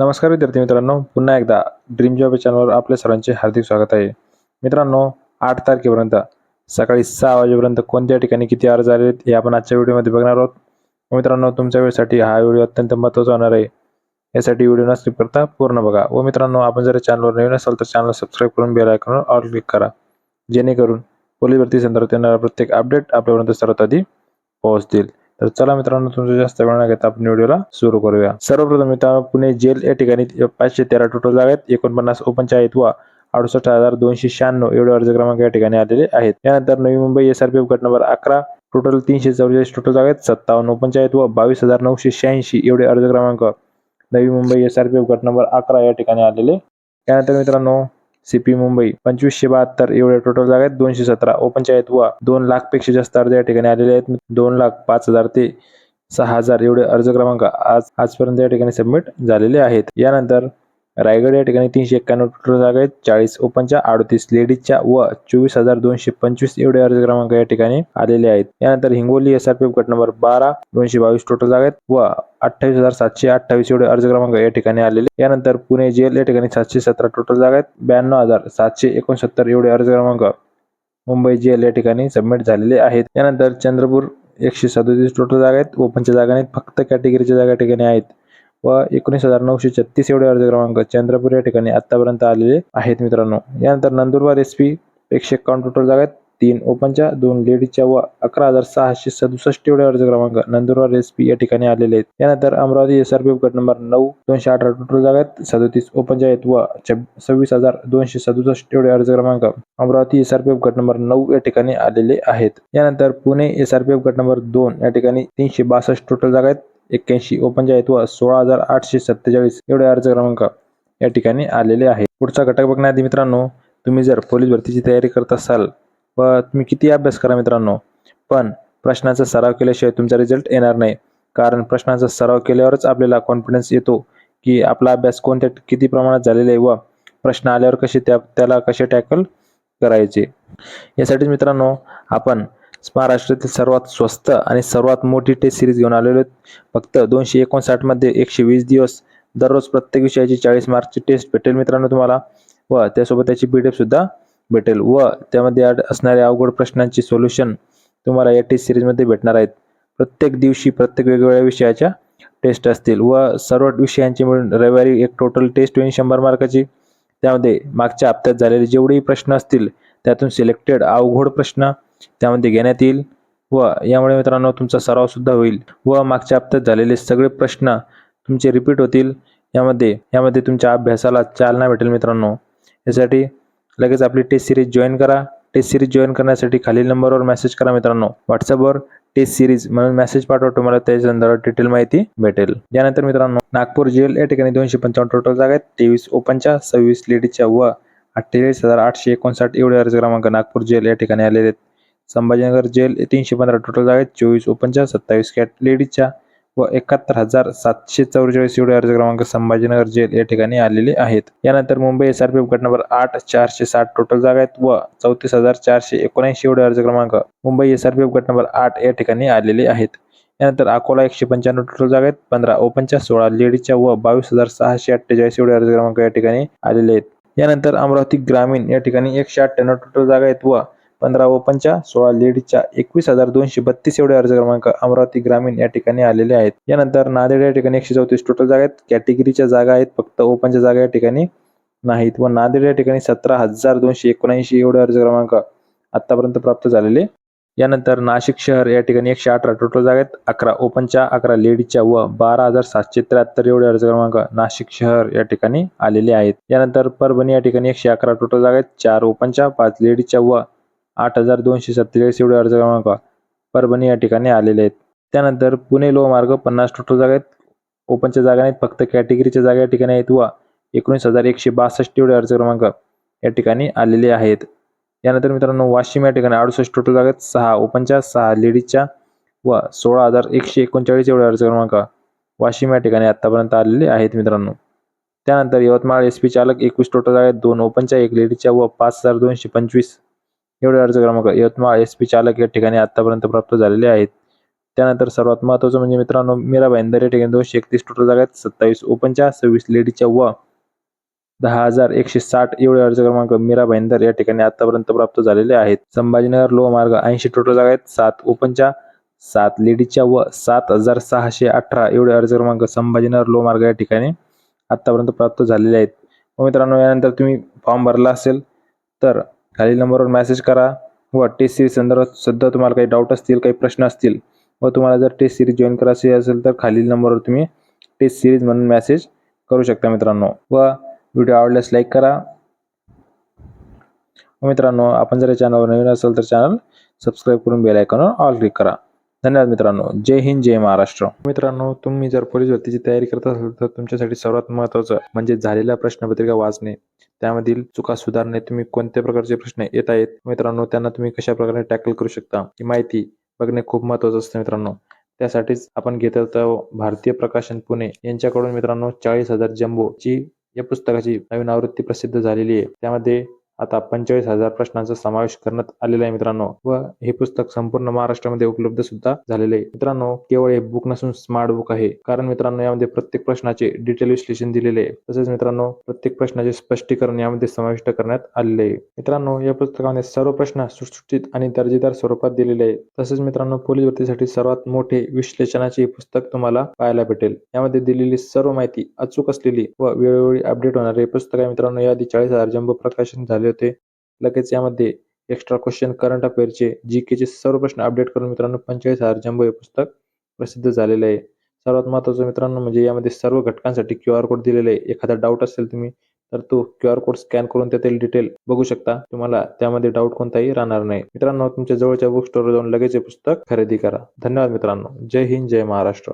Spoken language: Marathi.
नमस्कार विद्यार्थी मित्रांनो पुन्हा एकदा ड्रीम जॉब चॅनलवर आपल्या सर्वांचे हार्दिक स्वागत आहे. मित्रांनो आठ तारखेपर्यंत सकाळी सहा वाजेपर्यंत कोणत्या ठिकाणी किती अर्ज आले आहेत हे आपण आजच्या व्हिडिओमध्ये बघणार आहोत. व मित्रांनो तुमच्या वेळेसाठी हा व्हिडिओ अत्यंत महत्त्वाचा होणार आहे. यासाठी व्हिडिओ न स्किप करता पूर्ण बघा. व मित्रांनो आपण जर चॅनलवर नवीन असाल तर चॅनल सबस्क्राईब करून बेल आयकॉनवर ऑल क्लिक करा. जेणेकरून पोलीस भरती संदर्भात येणारा प्रत्येक अपडेट आपल्यापर्यंत सर्वात आधी पोहोचतील. तर चला मित्रांनो तुमचं जास्त वेळ न घेता आपण व्हिडिओला सुरू करूया. सर्वप्रथम मित्रांनो पुणे जेल या ठिकाणी पाचशे तेरा टोटल जागा आहेत. एकोणपन्नास ओपनच्या व अडुसष्ट हजार दोनशे शहाण्णव एवढे अर्ज क्रमांक या ठिकाणी आलेले आहेत. त्यानंतर Navi Mumbai S R P गट नंबर अकरा टोटल तीनशे चौवेचाळीस टोटल जागा आहेत. सत्तावन्न ओपनच्या व बावीस हजार नऊशे शहाऐंशी एवढे अर्ज क्रमांक Navi Mumbai S R P गट नंबर अकरा या ठिकाणी आलेले. त्यानंतर मित्रांनो सीपी मुंबई पंचवीसशे बहात्तर एवढ्या टोटल जागा आहेत दोनशे सतरा. ओपनच्या आहेत व दोन लाखपेक्षा जास्त अर्ज या ठिकाणी आलेले आहेत. दोन लाख पाच हजार ते सहा हजार एवढे अर्ज क्रमांक आज आजपर्यंत या ठिकाणी सबमिट झालेले आहेत. यानंतर रायगड या ठिकाणी तीनशे एक्क्याण्णव टोटल जागा आहेत. चाळीस ओपनच्या अडतीस लेडीजच्या व चोवीस हजार दोनशे पंचवीस एवढे अर्ज क्रमांक या ठिकाणी आलेले आहेत. यानंतर Hingoli S R P F गट नंबर बारा दोनशे बावीस टोटल जागा आहेत व अठ्ठावीस हजार सातशे अठ्ठावीस एवढे अर्ज क्रमांक या ठिकाणी आलेले यानंतर पुणे जेल या ठिकाणी सातशे सतरा टोटल जागा आहेत. ब्याण्णव हजार सातशे एकोणसत्तर एवढे अर्ज क्रमांक मुंबई जेल या ठिकाणी सबमिट झालेले आहेत. यानंतर चंद्रपूर एकशे सदोतीस टोटल जागा आहेत. ओपनच्या जागा नाहीत. फक्त कॅटेगरीच्या जागा ठिकाणी आहेत. व एकोणीस हजार नऊशे छत्तीस एवढे अर्ज क्रमांक चंद्रपूर या ठिकाणी आतापर्यंत आलेले आहेत मित्रांनो. यानंतर नंदुरबार एस पी एकशे एकावन्न टोटल जागा आहेत. तीन ओपनच्या दोन लेडीजच्या व अकरा हजार सहाशे सदुसष्ट एवढे अर्ज क्रमांक नंदुरबार एस पी या ठिकाणी आलेले आहेत. यानंतर अमरावती एस आर पी गट नंबर नऊ दोनशे अठरा टोटल जागा आहेत. सदोतीस ओपनच्या आहेत व सव्वीस हजार दोनशे सदुसष्ट एवढे अर्ज क्रमांक Amravati S R P F गट नंबर नऊ या ठिकाणी आलेले आहेत. यानंतर Pune S R P F गट नंबर दोन या ठिकाणी तीनशे बासष्ट टोटल जागा आहेत. एक्क्याऐंशी ओपनच्या व सोळा हजार आठशे सत्तेचाळीस एवढे अर्ज क्रमांक या ठिकाणी आलेले आहे. पुढचा घटक बघण्याआधी मित्रांनो तुम्ही जर पोलीस भरतीची तयारी करत असाल व तुम्ही किती अभ्यास करा मित्रांनो पण प्रश्नाचा सराव केल्याशिवाय तुमचा रिझल्ट येणार नाही. कारण प्रश्नाचा सराव केल्यावरच आपल्याला कॉन्फिडन्स येतो की आपला अभ्यास कोणत्या किती प्रमाणात झालेला आहे व प्रश्न आल्यावर कसे त्या त्याला कसे टॅकल करायचे. यासाठीच मित्रांनो आपण महाराष्ट्रातील सर्वात स्वस्त आणि सर्वात मोठी टेस्ट सिरीज घेऊन आलेलो आहेत. फक्त दोनशे एकोणसाठमध्ये एकशे वीस दिवस. दररोज प्रत्येक विषयाची चाळीस मार्कची टेस्ट भेटेल मित्रांनो तुम्हाला. व त्यासोबत त्याची पी डी एफ सुद्धा भेटेल. व त्यामध्ये असणाऱ्या अवघड प्रश्नांची सोल्युशन तुम्हाला या टेस्ट सिरीजमध्ये भेटणार आहेत. प्रत्येक दिवशी प्रत्येक वेगवेगळ्या विषयाच्या टेस्ट असतील. व सर्व विषयांची मिळून रविवारी एक टोटल टेस्ट होईल शंभर मार्काची त्यामध्ये मागच्या हप्त्यात झालेले जेवढेही प्रश्न असतील त्यातून सिलेक्टेड अवघड प्रश्न त्यामध्ये घेण्यात येईल व यामुळे मित्रांनो तुमचा सराव सुद्धा होईल व मागच्या हप्त्यात झालेले सगळे प्रश्न तुमचे रिपीट होतील. यामध्ये यामध्ये तुमच्या अभ्यासाला चालना भेटेल मित्रांनो. यासाठी लगेच आपली टेस्ट सिरीज जॉईन करा. टेस्ट सिरीज जॉईन करण्यासाठी खालील नंबरवर मेसेज करा मित्रांनो. व्हॉट्सअपवर टेस्ट सिरीज म्हणून मेसेज पाठवा. तुम्हाला त्याच्या संदर्भात डिटेल माहिती भेटेल. यानंतर मित्रांनो नागपूर जेल या ठिकाणी दोनशे पंचावन्न टोटल जागा आहेत. तेवीस ओपनच्या सव्वीस लेडीजच्या व अठ्ठेचाळीस हजार आठशे एकोणसाठ एवढे अर्ज क्रमांक नागपूर जेल या ठिकाणी आलेले आहेत. संभाजीनगर जेल तीनशे पंधरा टोटल जागा आहेत. चोवीस ओपनच्या सत्तावीस कॅट लेडीजच्या व एकाहत्तर हजार सातशे चौवेचाळीस एवढे अर्ज क्रमांक संभाजीनगर जेल या ठिकाणी आलेले आहेत. यानंतर Mumbai S R P F गट नंबर आठ चारशे साठ टोटल जागा आहेत व चौतीस हजार चारशे एकोणऐंशी एवढे अर्ज क्रमांक Mumbai S R P F गट नंबर आठ या ठिकाणी आलेले आहेत. यानंतर अकोला एकशे पंच्याण्णव टोटल जागा आहेत. पंधरा ओपनच्या सोळा लेडीजच्या व बावीस हजार सहाशे अठ्ठेचाळीस एवढे अर्ज क्रमांक या ठिकाणी आलेले आहेत. यानंतर अमरावती ग्रामीण या ठिकाणी एकशे अठ्ठ्याण्णव टोटल जागा आहेत व पंधरा ओपनच्या सोळा लेडीजच्या एकवीस हजार दोनशे बत्तीस एवढे अर्ज क्रमांक अमरावती ग्रामीण या ठिकाणी आलेले आहेत. यानंतर नांदेड या ठिकाणी एकशे चौतीस टोटल जागा आहेत. कॅटेगरीच्या जागा आहेत फक्त ओपनच्या जागा या ठिकाणी नाहीत. व नांदेड या ठिकाणी सतरा हजार दोनशे एकोणऐंशी एवढे अर्ज क्रमांक आतापर्यंत प्राप्त झालेले. यानंतर नाशिक शहर या ठिकाणी एकशे अठरा टोटल जागा आहेत. अकरा ओपनच्या अकरा लेडीजच्या व बारा हजार सातशे त्र्याहत्तर एवढे अर्ज क्रमांक नाशिक शहर या ठिकाणी आलेले आहेत. यानंतर परभणी या ठिकाणी एकशे अकरा टोटल जागा आहेत. चार ओपनच्या पाच लेडीजच्या व आठ हजार दोनशे सत्तेचाळीस एवढे अर्ज क्रमांक परभणी या ठिकाणी आलेले आहेत. त्यानंतर पुणे लोहमार्ग पन्नास टोटल जागा आहेत. ओपनच्या जागा नाहीत फक्त कॅटेगरीच्या जागा या ठिकाणी आहेत व एकोणीस हजार एकशे बासष्ट एवढे अर्ज क्रमांक या ठिकाणी आलेले आहेत. यानंतर मित्रांनो वाशिम या ठिकाणी अडुसष्ट टोटल जागा आहेत. सहा ओपनच्या सहा लेडीजच्या व सोळा हजार एकशे एकोणचाळीस एवढे अर्ज क्रमांक वाशिम या ठिकाणी आतापर्यंत आलेले आहेत मित्रांनो. त्यानंतर यवतमाळ एस पी चालक एकवीस टोटल जागा आहेत. दोन ओपनच्या एक लेडीजच्या व पाच हजार दोनशे पंचवीस एवढे अर्ज क्रमांक यवतमाळ एस पी चालक या ठिकाणी आतापर्यंत प्राप्त झालेले आहेत. त्यानंतर सर्वात महत्त्वाचं म्हणजे मित्रांनो मीराबाई या ठिकाणी दोनशे एकतीस टोटल जागा आहेत. सत्तावीस ओपनच्या सव्वीस लेडीच्या व दहा हजार एकशे साठ एवढे अर्ज क्रमांक मीरा भाईंदर या ठिकाणी आतापर्यंत प्राप्त झालेले आहेत. संभाजीनगर लोह मार्ग ऐंशी टोटल जागा आहेत. सात ओपनच्या सात लेडीजच्या व सात हजार सहाशे अठरा एवढे अर्ज क्रमांक संभाजीनगर लोह मार्ग या ठिकाणी आतापर्यंत प्राप्त झालेले आहेत. व मित्रांनो यानंतर तुम्ही फॉर्म भरला असेल तर खालील नंबरवर मेसेज करा. व टेस्ट सिरीज संदर्भात सुद्धा तुम्हाला काही डाऊट असतील काही प्रश्न असतील व तुम्हाला जर टेस्ट सिरीज जॉईन करायची असेल तर खालील नंबरवर तुम्ही टेस्ट सिरीज म्हणून मेसेज करू शकता मित्रांनो. व व्हिडिओ आवडल्यास लाईक करा. मित्रांनो आपण जर या चॅनलवर नवीन असेल तर चॅनल सबस्क्राईब करून बेल आयकॉनवर ऑल क्लिक करा. धन्यवाद मित्रांनो. जय हिंद जय महाराष्ट्र. मित्रांनो तुम्ही जर पोलीस भरतीची तयारी करत असाल तर तुमच्यासाठी सर्वात महत्त्वाचं म्हणजे झालेल्या प्रश्नपत्रिका वाचणे. त्यामधील चुका सुधारणे तुम्ही कोणत्या प्रकारचे प्रश्न येत आहेत मित्रांनो त्यांना तुम्ही कशा प्रकारे टॅकल करू शकता ही माहिती बघणे खूप महत्त्वाचं असतं मित्रांनो. त्यासाठीच आपण घेत आहोत भारतीय प्रकाशन पुणे. यांच्याकडून मित्रांनो चाळीस हजार जम्बोची या पुस्तकाची नवीन आवृत्ती प्रसिद्ध झालेली आहे. त्यामध्ये आता पंचेचाळीस हजार प्रश्नांचा समावेश करण्यात आलेला आहे मित्रांनो. व हे पुस्तक संपूर्ण महाराष्ट्रामध्ये उपलब्ध सुद्धा झालेले आहे. मित्रांनो केवळ हे बुक नसून स्मार्ट बुक आहे. कारण मित्रांनो यामध्ये प्रत्येक प्रश्नाचे डिटेल विश्लेषण दिलेले आहे. तसेच मित्रांनो प्रत्येक प्रश्नाचे स्पष्टीकरण यामध्ये समाविष्ट करण्यात आलेले आहे. मित्रांनो या पुस्तकामध्ये सर्व प्रश्न सुटसुटीत आणि दर्जेदार स्वरूपात दिलेले आहेत. तसेच मित्रांनो पोलीस भरतीसाठी सर्वात मोठे विश्लेषणाचे हे पुस्तक तुम्हाला पाहायला भेटेल. यामध्ये दिलेली सर्व माहिती अचूक असलेली व वेळोवेळी अपडेट होणारे पुस्तक आहे मित्रांनो. याआधी चाळीस हजार जंबो प्रकाशन झाले होते. लगेच यामध्ये एक्स्ट्रा क्वेश्चन करंट अफेअरचे जी केचे सर्व प्रश्न अपडेट करून मित्रांनो पंचेचाळीस हजार जंबो हे पुस्तक प्रसिद्ध झालेले आहे. सर्वात महत्त्वाचं मित्रांनो म्हणजे यामध्ये सर्व घटकांसाठी क्यू आर कोड दिलेला आहे. एखादा डाऊट असेल तुम्ही तर तो क्यू आर कोड स्कॅन करून त्यातील डिटेल बघू शकता. तुम्हाला त्यामध्ये डाऊट कोणताही राहणार नाही. मित्रांनो तुमच्या जवळच्या बुक स्टोअर जाऊन लगेच हे पुस्तक खरेदी करा. धन्यवाद मित्रांनो. जय हिंद जय महाराष्ट्र.